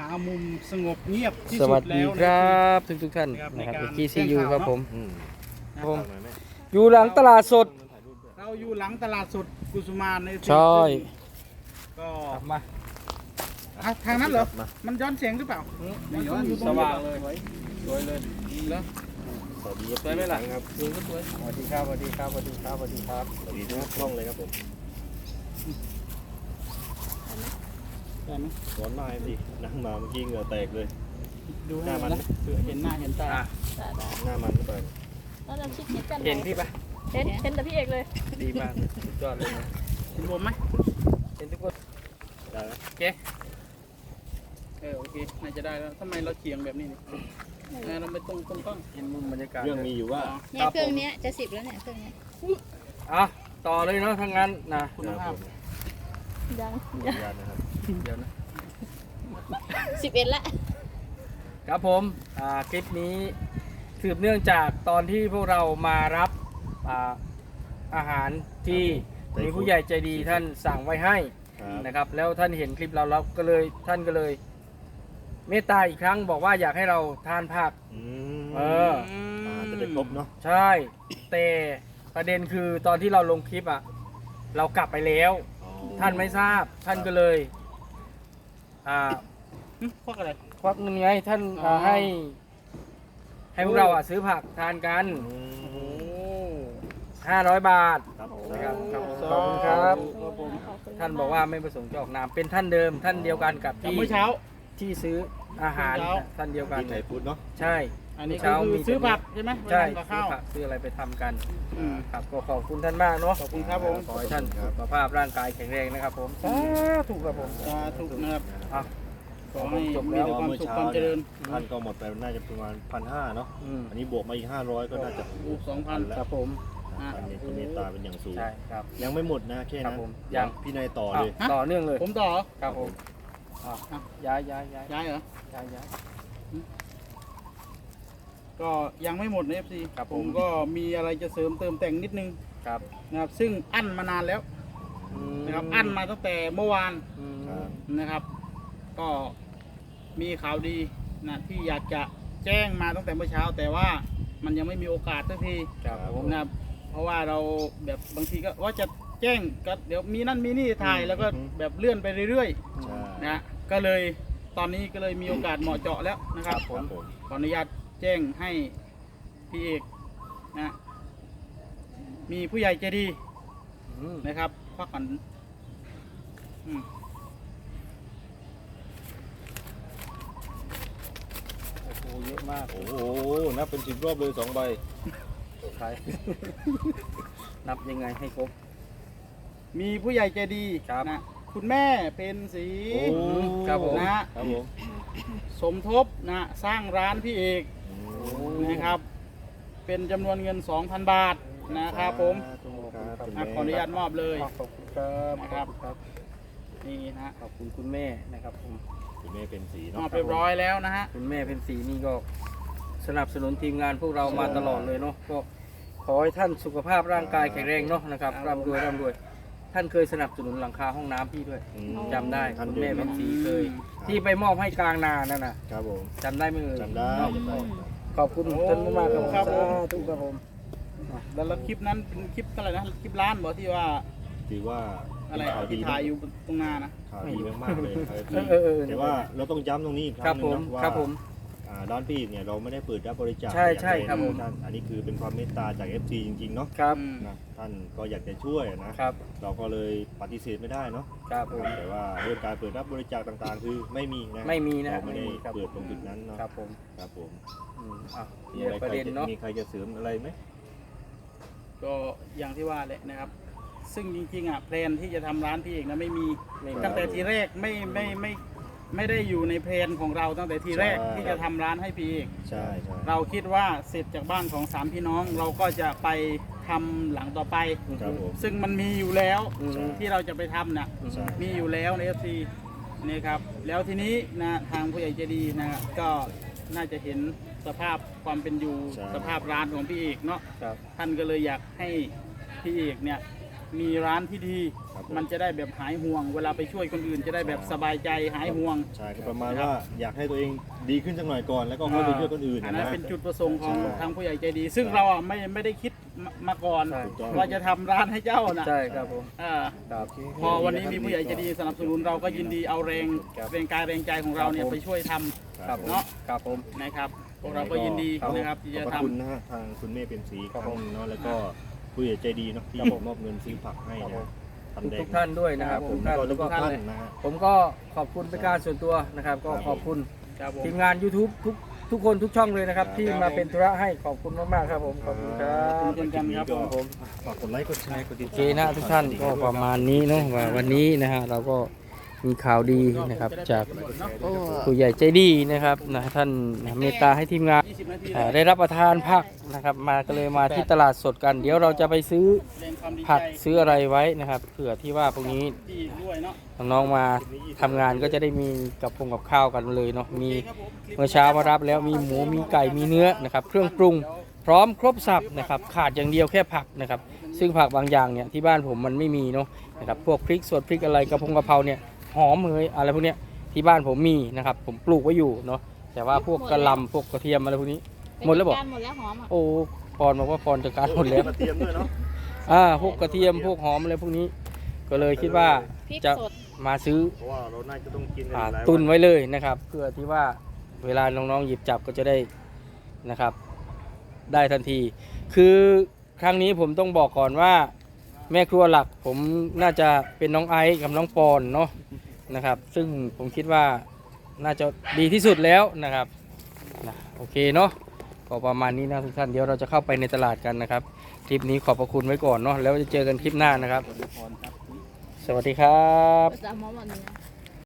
หามุมสงบเงียบที่สสุวัดสแล้ดีวคนะรับทุกทุกๆท่านนะครับนะครับในการกีซียูแจ้งข่าวครับผมอืมนะผมหน่อยไหมอยู่หลังตลาดสด เราอยู่หลังตลาดสดกุสุมานในใช่ ก็มาอะทางนั้นเหรอมามันย้อนเสียงหรือเปล่านี่ย้อนอยู่ตรงสนี้ว่างเลยสวยเลยแล้วสวัสดีสวยไหมล่ะครับสวยก็สวยสวัสดีครับสวัสดีครับสวัสดีครับสวัสดีครับสวัสดีทุกช่องเลยครับผม ได้ไหมร้อนมากสินั่งมาเมื่อกี้เหงื่อแตกเลย ดูหให้น้ามัมันนเผื่อเห็นหน้าเห็นตาอะ ได้ได้หน้ามันเข้าไปแล้วเราชิดชิดๆกันเห็นพี่ปะเห็นเห็นแต่พี่เอกเลย ดีมากสุดยอดเลยนะเห็นผมไหมเห็นทุกคนได้ไหมเออโอเคน่าจะได้แล้วทำไมเราเฉียงแบบนี้นี่เออเราไปตรงตรงกล้องเห็นมุมบรรยากาศเรื่องมีอยู่ว่า เนี่ยเครื่องเนี้ยจะสิบแล้วเนี่ยเครื่องเนี้ยอะต่อเลยเนาะทั้างนั้นนะคุณภาพยังขออนุญาตนะครับ เดี๋ยวนะ สิบเอ็ดละ ครับผมอ่าคลิปนี้สืบเนื่องจากตอนที่พวกเรามารับอ่าอาหารที่มีผู้ใหญ่ใจดีท่านสั่งไว้ให้ครับนะครับ แล้วท่านเห็นคลิปเราแล้วก็เลยท่านก็เลย เมตตาอีกครั้งบอกว่าอยากให้เราทานผัก อืมเออ อ่าจะได้ครบเนาะใช่ แต่ประเด็นคือตอนที่เราลงคลิปอะ เรากลับไปแล้ว อ๋อ ท่านไม่ทราบท่านก็เลย อ่าหึพวกอะไร ควักเงินไงท่านอ๋ออ่าให้ ให้พวกเราอะซื้อผักทานกันอืโอ้ม500 บาท ครับนะครับครับสขอบคุณครับ ครับผมขอบคุณท่านบอกว่าไม่ประสงค์จะออกนามเป็นท่านเดิมท่านเดียวกันกับจากที่เมื่อเช้า ที่ซื้ออาหารเช้า ท่านเดียวกัน ที่ไทยพุทธเนาะ ใช่ อันนี้เช้าก็คือมีซื้อผักใช่ไหมใช่ไปทำกับซื้อข้าว ผักซื้ออะไรไปทำกันอืม ครับก็ขอบคุณท่านมากเนาะขอบคุณครับผม ขอให้ท่านสุขภาพร่างกายแข็งแรงนะครับผมสาธุครับผมสาธุนะครับอะ ขอให้จบมีแล้วแต่ความสุขความเจริญท่านก็หมดไปน่าจะประมาณพันห้าเนาะ อืมอันนี้บวกมาอีกห้าร้อยก็น่าจะอูสองพัน ครับผมอะท่านนี้ก็เมตตาเป็นอย่างสูง ใช่ครับ ยังไม่หมดนะแค่ครันั้บนผมยัง พี่นายต่ออะเลยต่อเนื่องเลยผมต่อครับผมอะอะย้ายย้ายย้ายย้ายเหรอย้ายย้าย ก็ยังไม่หมดนะเอฟซีครับผผมม ก็มีอะไรจะเสริมเติมแต่งนิดนึงครับนะครับ ซึ่งอั้นมานานแล้วมนะครับอั้นมาตั้งแต่เมื่อวานอืมครับนะครับ ก็มีข่าวดีนะที่อยากจะแจ้งมาตั้งแต่เมื่อเช้า แต่ว่ามันยังไม่มีโอกาสสักที ครับผม นะครับเพราะว่าเราแบบบางทีก็ว่าจะแจ้งก็เดี๋ยวมีนั่นมีนี่ถ่ายแล้วก็แบบเลื่อนไปเรื่อยใช่ๆนะก็เลยตอนนี้ก็เลยมีโอกาสเหมาะเจาะแล้วนะครับครับผมขออนุญาต แจ้งให้พี่เอกนะมีผู้ใหญ่ใจดีอืมนะครับควักขันอืมโอ้โหเยอะมาก โอ้โหนับเป็นสิบรอบเลยสองใบใครนับยังไงให้ครบ มีผู้ใหญ่ใจดีครับนะคุณแม่เป็นสีโอ้ครับผมนะครับผมสมทบนะสร้างร้านพี่เอก นะครับ เป็นจำนวนเงิน 2,000 บาทนะครับผมครับอะขออนุญาตมอบเลยขอบคุณครับนะครับขอณครับนี่นะขอบคุณคุณแม่นะครับผมคุณแม่เป็นสีมเนาะอบเรียบร้อยแล้วนะฮะ คุณแม่เป็นสีนี่ก็สนับสนุนทีมงานพวกเรามาตลอดเลยเนาะก็ขอให้ท่านสุขภาพร่างกายแข็งแรงเนาะนะครับร่ำรวยร่ำรวย ท่านเคยสนับสนุนหลังคาห้องน้ำพี่ด้วยอืมจำได้ท่านคุณเดิแม่มเป็นเนาะสีเคย ที่ไปมอบให้กลางนานั่นน่ะครับผมจำได้ไหมเอ่ยจำได้เนาะจำได้ ขอบคุณท่านมากๆครับครับผมสาธุครับผมแล้วแล้วคลิปนั้นเป็นคลิปอะไรนะคลิปร้านบอกที่ว่าถือว่าอะไรเป็นข่าวดีที่ถ่ายอยู่ตรงหน้านะข่าวดีมากๆเลยเออเออเออแต่ว่าเราต้องย้ำตรงนี้อีกคครัรั้บงหผนึงมนะว่าครับผมอ่าร้านพี่เนี่ยเราไม่ได้เปิดรับบริจาคใช่ใช่อย่างใดครับผมท่านอันนี้คือเป็นความเมตตาจาก FC จริงๆเนาะครับอืมนะท่านก็อยากจะช่วยนะครับ เราก็เลยปฏิเสธไม่ได้เนาะครับผมแต่ว่าเรื่องการเปิดรับบริจาคต่างๆ คือไม่มีนะไม่มีนะเราไม่ได้ไม่มีครับเปิดตรงจุดนั้นเนาะครับผมครับผม อืมอะมีมีอะไรประเด็นเนาะมีใครจะเสริมอะไรไหมก็อย่างที่ว่าแหละนะครับ ซึ่งจริงๆอะแพลนที่จะทำร้านพี่เอกนะไม่มีไม่มี ตั้งแต่ทีแรกไม่ไม่ไม่ไม่ได้อยู่ในแพลนของเราตั้งแต่ทีแรกที่จะทำร้านให้พี่เอกใช่ใช่เราคิดว่าเสร็จจากบ้านของสามพี่น้อง เราก็จะไปทำหลังต่อไป ครับผม ซึ่งมันมีอยู่แล้วอืมใช่ที่เราจะไปทำน่ะ ใช่มีอยู่แล้วในเอฟซีนี่ครับแล้วทีนี้นะทางผู้ใหญ่ใจดีนะก็ น่าจะเห็นสภาพความเป็นอยู่ใช่ สภาพร้านของพี่เอกเนาะครับ ท่านก็เลยอยากให้พี่เอกเนี่ยมีร้านที่ดี ครับผมันจะได้แบบหายห่วง เวลาไปช่วยคนอื่นจะได้แบบสบายใจหายห่วง ใช่ก็ประมาณว่าอยากให้ตัวเองดีขึ้นสักหน่อยก่อนแล้วก็ค่อยไปช่วยคนอื่นอันนะนั้นเป็นจุดประสงค์ของใช่ทางผู้ใหญ่ใจดี ซึ่งเราอะไม่ไม่ได้คิด มามาก่อน ใช่ถูกต้องว่าจะทำร้านให้เจ้านะใช่ครับผมเออครับพอวันนี้มีผู้ใหญ่ใจดีสนับสนุนเราก็ยินดีเอาแรงครับแรงกายแรงใจของเราเนี่ยไปช่วยทำ ครับผมเนาะ ครับผม นะครับพวกเราก็ยินดีครับนะครับที่ขอจะบพระคุณทำนะฮะทางคุณเมฆเป็นสีคครัรั้บงผมหนึ่งเนาะแล้วก็ผู้ใหญ่ใจดีเนาะที่ครับผม มอบเงินซื้อผักให้ครับนะผมทันแดทุงกๆท่านด้วยนะคครัรับบผมท่านก็ทุทุกกท่านท่านเลยนะฮะ ผมก็ขอบคุณเป็นการส่วนตัวนะครับ ก็ครับขอบคุณครับผม ทีมงาน YouTube ทุก ทุกคนทุกช่องเลยนะครับครับ ที่มาเป็นธุระให้ขอบคุณมากๆครับผมขอบคุณครับขอบคุณกันครับก็ผมฝากกดไลค์กดแชร์กดติดโอตามเคนะทุกท่านก็ประมาณนี้เนาะว่าวันนี้นะฮะเราก็ มีข่าวดีนะครับจากโอ้ผู้ใหญ่ใจดีนะครับนะท่านเมตตาให้ทีมงาน20นาทีเอ่อได้รับประทานผักนะครับ มาก็เลยมาที่ตลาดสดกัน เดี๋ยวเราจะไปซื้อแรงความดีใจผักซื้ออะไรไว้นะครับเผื่อที่ว่าพวกนี้ที่ด้วยเนาะน้องๆมาทำงานก็จะได้มีกับพงกับข้าวกันเลยเนาะมีครับผมเมื่อเช้ามารับแล้วมีหมูมีไก่มีเนื้อนะครับ เครื่องปรุงพร้อมครบสับนะครับขาดอย่างเดียวแค่ผักนะครับ ซึ่งผักบางอย่างเนี่ยที่บ้านผมมันไม่มีเนาะนะครับพวกพริกสดพริกอะไรกระพงกระเพราเนี่ย หอมเฮยอะไรพวกเนี้ยที่บ้านผมมีนะครับ ผมปลูกไว้อยู่เนาะแต่ว่าพวกกระหลำพวกกระเทียมอะไรพวกนี้ หมดแล้วบอกเป็นการหมดแล้วหอมอะโอ้ปอนบอกว่าปอนจัดการหมดแล้วมาเตรียมด้วยเนาะอ่าพวกกระเทียมพวกหอมอะไรพวกนี้ ก็เลยคิดว่าพริกจะสดมาซื้อเพราะว่าเราน่าจะต้องกินกันอ่าหลายตุนวัไว้เลยนะครับ เพื่อที่ว่าเวลาน้องๆหยิบจับก็จะได้นะครับ ได้ทันที คือครั้งนี้ผมต้องบอกก่อนว่า แม่ครัวหลักผมน่าจะเป็นน้องไอซ์กับน้องปอนเนาะ นะครับ ซึ่งผมคิดว่าน่าจะดีที่สุดแล้วนะครับนะโอเคเนาะก็ประมาณนี้นะทุกท่านเดี๋ยวเราจะเข้าไปในตลาดกันนะครับคลิปนี้ขอบพระคุณไว้ก่อนเนาะแล้วจะเจอกันคลิปหน้านะครับ สวัสดีครับภาษาหมอหมดเลย